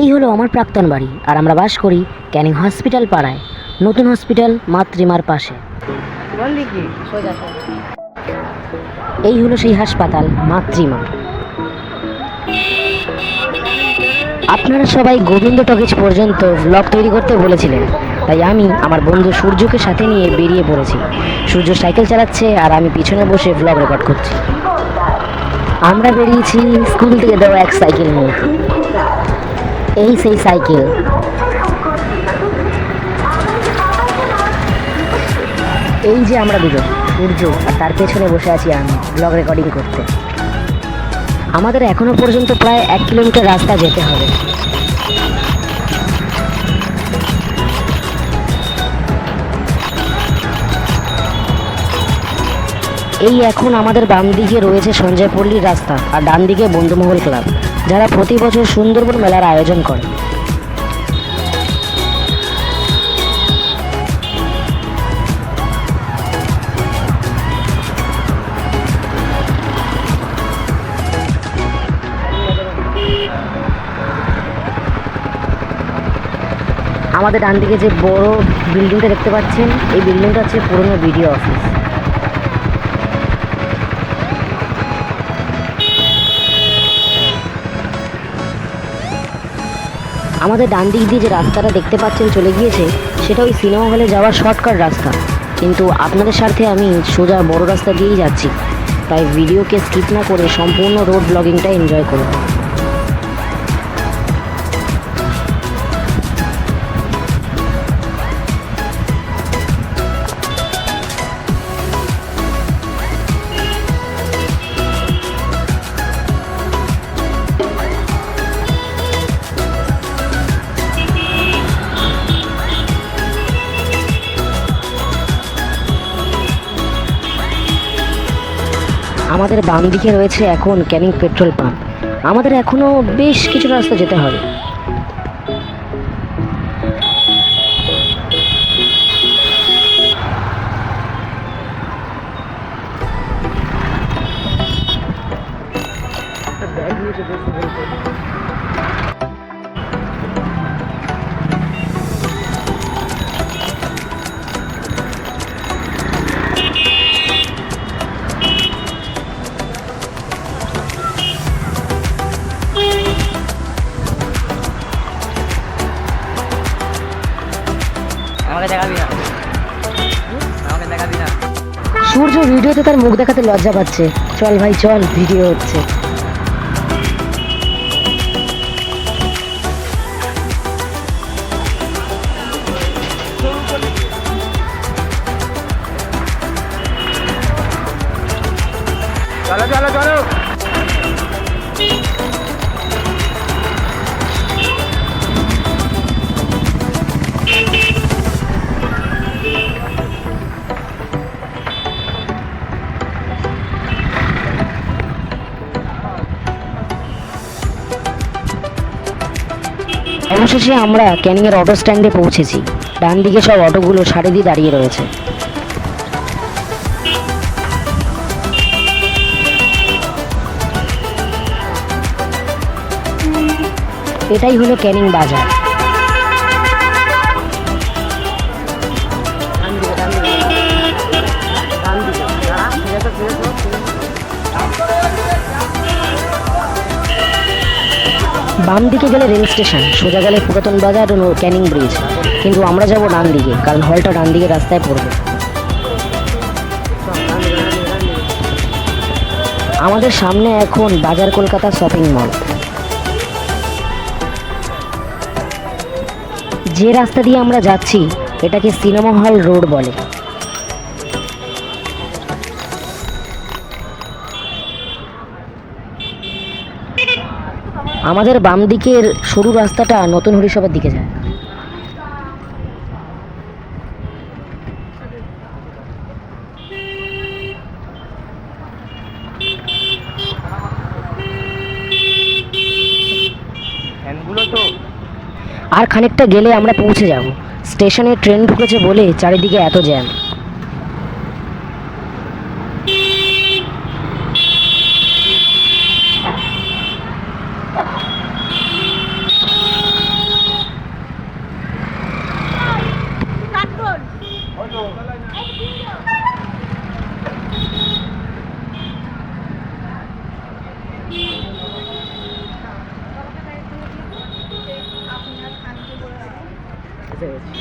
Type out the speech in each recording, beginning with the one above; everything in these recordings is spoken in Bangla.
এই হলো আমার প্রাক্তন বাড়ি, আর আমরা বাস করি ক্যানিং হসপিটাল পাড়ায়, নতুন হসপিটাল মাতৃমার পাশে। এই হলো সেই হাসপাতাল মাতৃমা আপনারা সবাই গোবিন্দ টকিজ পর্যন্ত ব্লগ তৈরি করতে বলেছিলেন, তাই আমি আমার বন্ধু সূর্যকে সাথে নিয়ে বেরিয়ে পড়েছি। সূর্য সাইকেল চালাচ্ছে আর আমি পিছনে বসে ব্লগ রেকর্ড করছি। আমরা বেরিয়েছি স্কুল থেকে দেওয়া এক সাইকেল নিয়ে। এই সেই সাইকেল। এই যে আমরা দুজন, সূর্য আর তার পেছনে বসে আছি আমি ব্লগ রেকর্ডিং করতে। আমাদের এখনও পর্যন্ত প্রায় এক কিলোমিটার রাস্তা যেতে হবে। এই এখন আমাদের বাম দিকে রয়েছে সঞ্জয়পল্লীর রাস্তা আর ডান দিকে বন্ধুমহল ক্লাব। যারা প্রতি বছর সুন্দরবন মেলার আয়োজন করে। আমাদের ডান দিকে যে বড় বিল্ডিংটা দেখতে পাচ্ছেন, এই বিল্ডিংটা হচ্ছে পুরনো বিডিও অফিস। আমাদের ডান দিক দিয়ে যে রাস্তাটা দেখতে পাচ্ছেন চলে গিয়েছে, সেটা ওই সিনেমা হলে যাওয়ার শর্টকাট রাস্তা। কিন্তু আপনাদের স্বার্থে আমি সোজা বড় রাস্তা দিয়েই যাচ্ছি। তাই ভিডিওকে স্কিপ না করে সম্পূর্ণ রোড ব্লগিংটা এনজয় করুন। আমাদের বাম দিকে রয়েছে এখন ক্যানিং পেট্রোল পাম্প। আমাদের এখনও বেশ কিছু রাস্তা যেতে হবে। সূর্য ভিডিওতে তার মুখ দেখাতে লজ্জা পাচ্ছে। চল ভাই চল ভিডিও হচ্ছে। চলো চলো চলো। অবশেষে আমরা ক্যানিংয়ের অটো স্ট্যান্ডে পৌঁছেছি। ডান দিকে সব অটোগুলো সারি দিয়ে দাঁড়িয়ে রয়েছে। এটাই হলো ক্যানিং বাজার। বাম দিকে গেলে রেল স্টেশন, সোজা গেলে পুরাতন বাজার ও ক্যানিং ব্রিজ। কিন্তু আমরা যাব ডান দিকে, কারণ হলটা ডান দিকে রাস্তায় পড়বে। আমাদের সামনে এখন বাজার কলকাতা শপিং মল। যে রাস্তা দিয়ে আমরা যাচ্ছি, এটাকে সিনেমা হল রোড বলে। আমাদের বাম দিকের সরু রাস্তাটা নতুন হরিসভার দিকে যায়। আর খানিকটা গেলে আমরা পৌঁছে যাব। স্টেশনে ট্রেন ঢুকেছে বলে চারিদিকে এত জ্যাম। এসে গেছি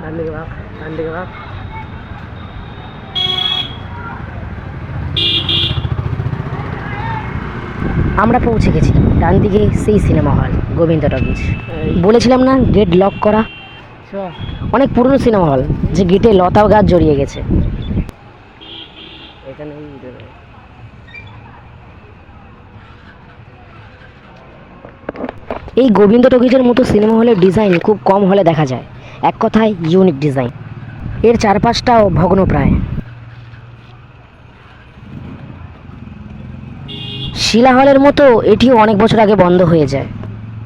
ডান দিকে ভাব ডান দিকে ভাব আমরা পৌঁছে গেছি ডান দিকে সেই সিনেমা হল গোবিন্দ টকিজ বলেছিলাম না গেট লক করা? অনেক পুরনো সিনেমা হল যে গেটে লতা গাছ জড়িয়ে গেছে। এখানে এই গোবিন্দ টকিজের মতো সিনেমা হলের ডিজাইন খুব কম হলে দেখা যায়। এক কথায় ইউনিক ডিজাইন এর চারপাশটাও ভগ্নপ্রায়। শিলা হলের মতো এটিও অনেক বছর আগে বন্ধ হয়ে যায়।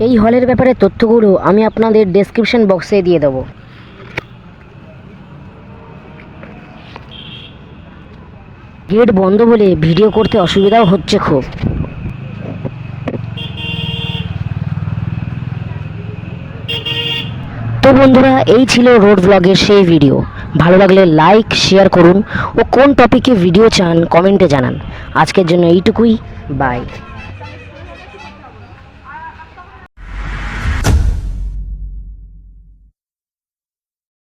এই হলের ব্যাপারে তথ্যগুলো আমি আপনাদের ডেসক্রিপশন বক্সে দিয়ে দেবো। গেট বন্ধ বলে ভিডিও করতে অসুবিধাও হচ্ছে খুব। তো বন্ধুরা, এই ছিল রোড ব্লগের সেই ভিডিও ভালো লাগলে লাইক শেয়ার করুন ও কোন টপিকে ভিডিও চান কমেন্টে জানান। আজকের জন্য এইটুকুই। বাই